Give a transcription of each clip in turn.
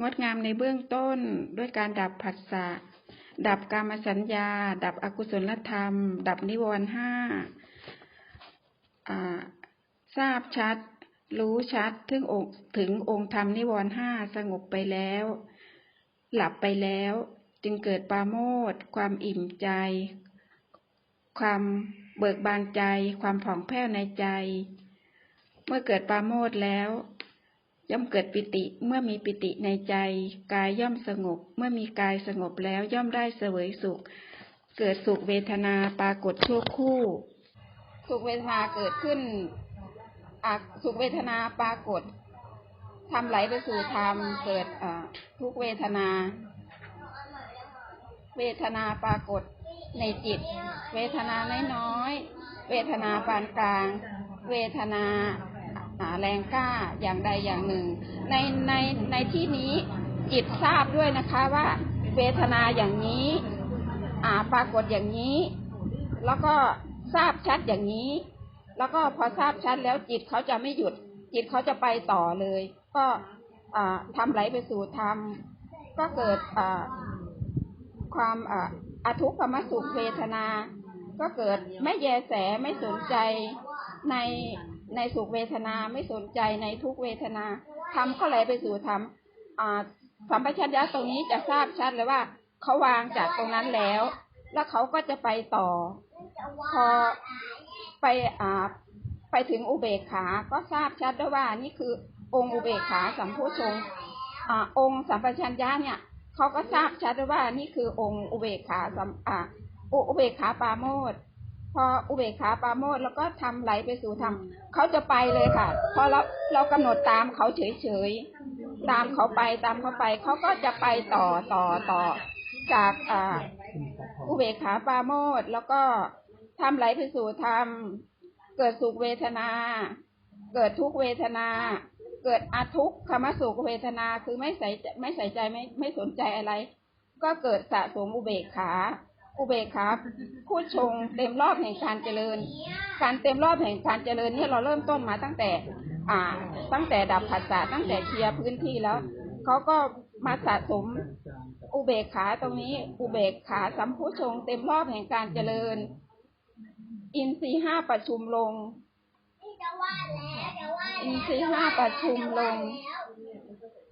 งดงามในเบื้องต้นด้วยการดับผัสสะ ดับกามสัญญา ดับอกุศลธรรม ดับนิวรณ์ห้าทราบชัด รู้ชัดถึงองค์ถึงองค์ธรรมนิวรณ์ห้าสงบไปแล้ว หลับไปแล้ว จึงเกิดปาโมทย์ความอิ่มใจ ความเบิกบานใจ ความผ่องแผ้วในใจ เมื่อเกิดปาโมทย์แล้ว ย่อมเกิดปิติเมื่อมีปิติในใจ กายย่อมสงบ เมื่อมีกายสงบแล้วย่อมได้เสวยสุข เกิดสุขเวทนาปรากฏชั่วคู่ สุขเวทนาเกิดขึ้นอสุขเวทนาปรากฏทำไหลไปสู่ธรรมเกิดทุกเวทนา เวทนาปรากฏในจิต เวทนาน้อยๆเวทนาปานกลาง เวทนา อ่าแรงกล้าอย่างใดอย่างหนึ่ง ในในในที่นี้จิตทราบด้วยนะคะว่าเวทนาอย่างนี้อ่าปรากฏอย่างนี้ แล้วก็ทราบชัดอย่างนี้ แล้วก็พอทราบชัดแล้วจิตเขาจะไม่หยุด จิตเขาจะไปต่อเลย ก็อ่าทำไหลไปสู่ธรรมก็เกิดอความอาทุกขมสุขเวทนา ก็เกิดไม่แยแสไม่สนใจใน ในสุขเวทนาไม่สนใจในทุกเวทนาทำก็ไหลไปสู่ธรรมอ่าสัมปชัญญะตรงนี้จะทราบชัดเลยว่าเขาวางจากตรงนั้นแล้ว แล้วเขาก็จะไปต่อ พอไปอ่าไปถึงอุเบกขา ก็ทราบชัดได้ว่านี่คือองค์อุเบกขาสัมโพชงอ่าองค์สัมปชัญญะเนี่ยเขาก็ทราบชัดได้ว่านี่คือองค์อุเบกขาสัมอ่าอุเบกขาปาโมทย์ พออุเบกขาปราโมทย์แล้วก็ทำไหลไปสู่ธรรมเขาจะไปเลยค่ะ พอเราเรากำหนดตามเขาเฉยๆตามเขาไปตามเขาไป เขาก็จะไปต่อต่อต่อจากอ่าอุเบกขาปราโมทย์แล้วก็ทำไหลไปสู่ธรรมเกิดสุขเวทนา เกิดทุกขเวทนา เกิดอาทุกขมสุขเวทนาคือไม่ใส่ไม่ใส่ใจไม่ไม่สนใจอะไร ก็เกิดสะสมอุเบกขา อุเบกขาผู้ชงเต็มรอบแห่งการเจริญ การเต็มรอบแห่งการเจริญเนี่ยเราเริ่มต้นมาตั้งแต่ อ่า ตั้งแต่ดับผัสสะตั้งแต่เคลียร์พื้นที่แล้วเขาก็มาสะสมอุเบกขาตรงนี้ อุเบกขาสัมพุชงเต็มรอบแห่งการเจริญ อินทรีห้าประชุมลงอินทรีห้าประชุมลง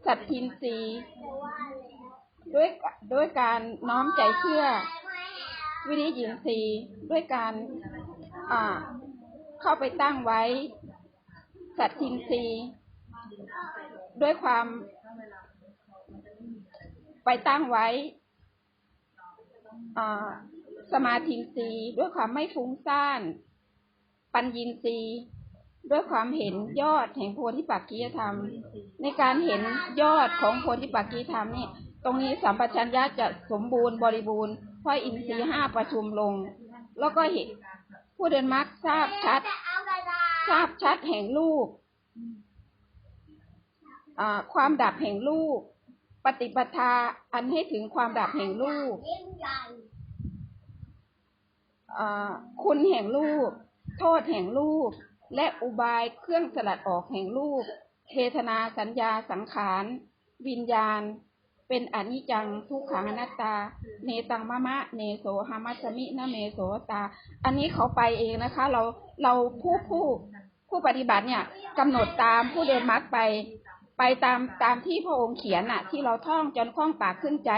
สัตทินรีด้วยด้วยการน้อมใจเชื่อ วิริยินทรีย์ด้วยการอ่าเข้าไปตั้งไว้ สัตทินทรีย์ด้วยความไปตั้งไว้สมาธินทรีด้วยความไม่ฟุ้งซ่าน ปัญญินทรีด้วยความเห็นยอดแห่งโพธิปักกียธรรม ในการเห็นยอดของโพธิปักกียธรรมนี่ตรงนี้สัมปชัญญะจะสมบูรณ์บริบูรณ์ พราะอินทรีย์ห้าประชุมลง แล้วก็เห็นผู้เดินมรรคทราบชัด ทราบชัดแห่งรูปความดับแห่งรูปปฏิปทาอันให้ถึงความดับแห่งรูปคุณแห่งรูป โทษแห่งรูป และอุบายเครื่องสลัดออกแห่งรูปเททนาสัญญาสังขาร วิญญาณ เป็นอนิจจังทุกขังอนัตตา เนตังมะมะ เนโสหามัสมินะเมโสตา อันนี้เขาไปเองนะคะ เราเราผู้ผู้ผู้ปฏิบัติเนี่ยกำหนดตามผู้เดินมรรคไป ไปตามตามที่พระองค์เขียนน่ะ ที่เราท่องจนคล่องปากขึ้นใจ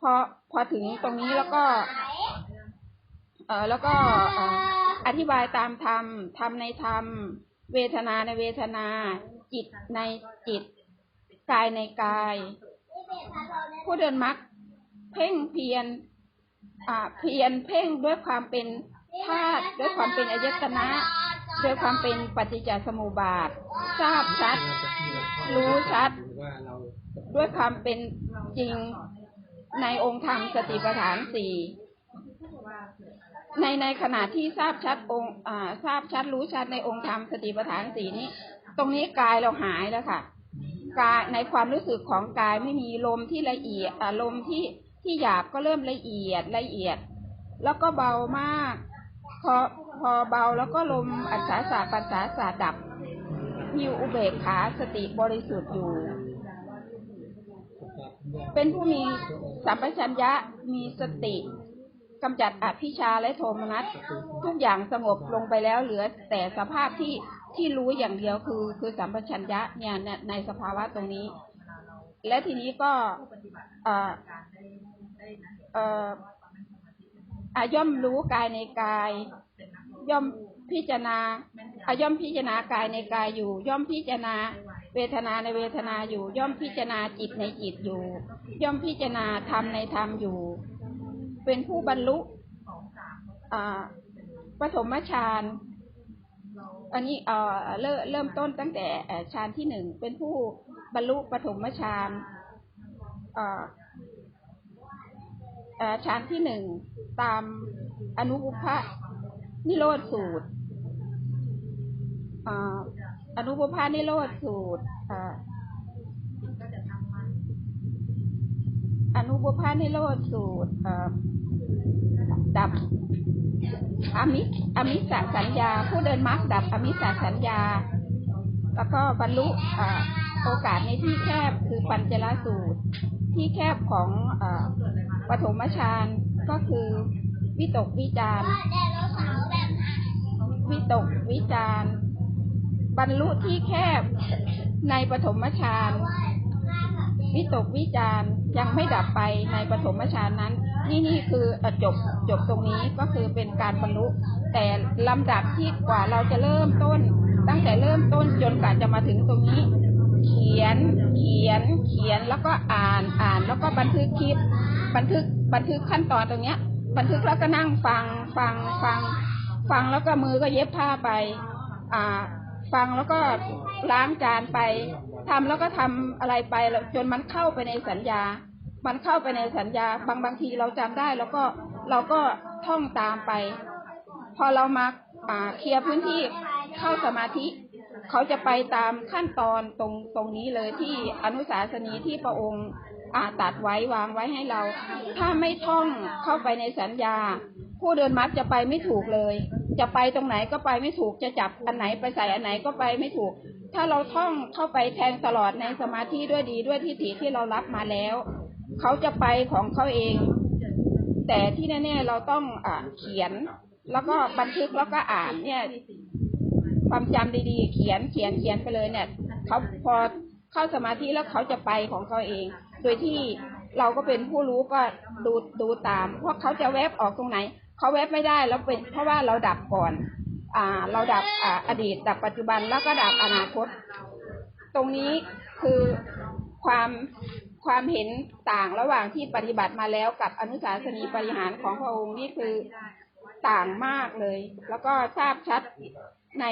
พอพอถึงตรงนี้แล้วก็ เออแล้วก็เอ่ออธิบายตามธรรมธรรมในธรรม เวทนาในเวทนา จิตในจิต กายในกาย ผู้เดินมรรคเพ่งเพียรอ่าเพียรเพ่งด้วยความเป็นธาตุด้วยความเป็นอายตนะด้วยความเป็นปฏิจจสมุปบาท ทราบชัด รู้ชัด ด้วยความเป็นจริงในองค์ธรรมสติปัฏฐานสี่ในในขณะที่ทราบชัดองค์อ่าทราบชัดรู้ชัดในองค์ธรรมสติปัฏฐานสี่นี้ ตรงนี้กายเราหายแล้วค่ะ กายในความรู้สึกของกายไม่มีลมที่ละเอียดลมที่ที่หยาบก็เริ่มละเอียดละเอียด แล้วก็เบามาก พอพอเบาแล้วก็ลมอัศาสะปัสสาสะดับมีอุเบกขาสติบริสุทธิ์อยู่ เป็นผู้มีสัมปชัญญะมีสติกำจัดอภิชาและโทมนัสทุกอย่างสงบลงไปแล้วเหลือแต่สภาพที่ ที่รู้อย่างเดียวคือคือสัมปชัญญะเนี่ยในในสภาวะตรงนี้ และทีนี้ก็เอ่อเอ่อย่อมรู้กายในกาย ย่อมพิจารณาย่อมพิจารณากายในกายอยู่ ย่อมพิจารณาเวทนาในเวทนาอยู่ ย่อมพิจารณาจิตในจิตอยู่ ย่อมพิจารณาธรรมในธรรมอยู่ เป็นผู้บรรลุอ่าปฐมฌาน อันนี้เอ่อเริ่มเริ่มต้นตั้งแต่ฌานที่หนึ่งเป็นผู้บรรลุปฐมฌานเอ่อฌานที่หนึ่งตามอนุบุพะนิโรธสูตรเอ่ออนุบุพะนิโรธสูตรเอ่ออนุบุพะนิโรธสูตรดับ อมิอมิสสัญญา ผู้เดินมรรคดับอมิสสัญญา แล้วก็บรรลุโอกาสในที่แคบคือปัญจลสูตร ที่แคบของอปฐมฌานก็คือวิตกวิจารวิตกวิจารบรรลุที่แคบในปฐมฌานวิตกวิจารยังไม่ดับไปในปฐมฌานนั้น นี่นี่คือจบจบตรงนี้ก็คือเป็นการบรรลุ แต่ลำดับที่กว่าเราจะเริ่มต้น ตั้งแต่เริ่มต้นจนกว่าจะมาถึงตรงนี้ เขียนเขียนเขียนแล้วก็อ่านอ่านแล้วก็บันทึกคลิป บันทึกบันทึกขั้นตอนตรงเนี้ย บันทึกแล้วก็นั่งฟังฟังฟัง ฟังแล้วก็มือก็เย็บผ้าไป อ่า ฟังแล้วก็ล้างจานไปทำแล้วก็ทำอะไรไปจนมันเข้าไปในสัญญา มันเข้าไปในสัญญาบางบางทีเราจำได้ แล้วก็เราก็ท่องตามไป พอเรามาอ่าเคลียร์พื้นที่เข้าสมาธิ เขาจะไปตามขั้นตอนตรงตรงนี้เลยที่อนุสาสนีที่พระองค์อาตัดไว้วางไว้ให้เรา ถ้าไม่ท่องเข้าไปในสัญญา ผู้เดินมัดจะไปไม่ถูกเลย จะไปตรงไหนก็ไปไม่ถูกจะจับอันไหนไปใส่อันไหนก็ไปไม่ถูก ถ้าเราท่องเข้าไปแทงตลอดในสมาธิด้วยดีด้วยทิฏฐิที่เรารับมาแล้ว เขาจะไปของเขาเอง แต่ที่แน่ๆเราต้องอ่าเขียน แล้วก็บันทึกแล้วก็อ่านเนี่ย ความจำดีๆ เขียนเขียนเขียนไปเลยเนี่ยเขาพอเข้าสมาธิแล้วเขาจะไปของเขาเอง โดยที่เราก็เป็นผู้รู้ก็ดูดูตามว่าะเขาจะแวบออกตรงไหนเขาแวบไม่ได้แล้วเป็นเพราะว่าเราดับก่อน อ่า เราดับอ่าอดีต ดับปัจจุบันแล้วก็ดับอนาคต ตรงนี้คือความ ความเห็นต่างระหว่างที่ปฏิบัติมาแล้วกับอนุสาสนีปริหารของพระองค์นี่คือต่างมากเลย แล้วก็ทราบชัดใน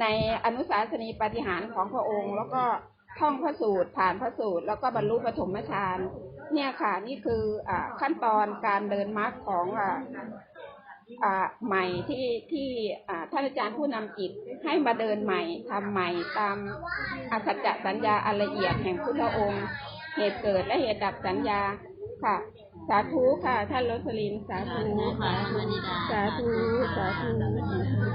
ในอนุสาสนีปฏิหารของพระองค์ แล้วก็ท่องพระสูตรผ่านพระสูตร แล้วก็บรรลุปฐมฌานเนี่ยค่ะ นี่คืออ่าขั้นตอนการเดินมรรคของอ่าอ่าใหม่ที่ที่อ่าท่านอาจารย์ผู้นำจิตให้มาเดินใหม่ทำใหม่ตามอสัจจสัญญาอันละเอียดแห่งพุทธองค์ เหตุเกิดและเหตุดับสัญญาค่ะ สาธุค่ะ ท่านโรสลิน สาธุค่ะมณีดาสาธุสาธุ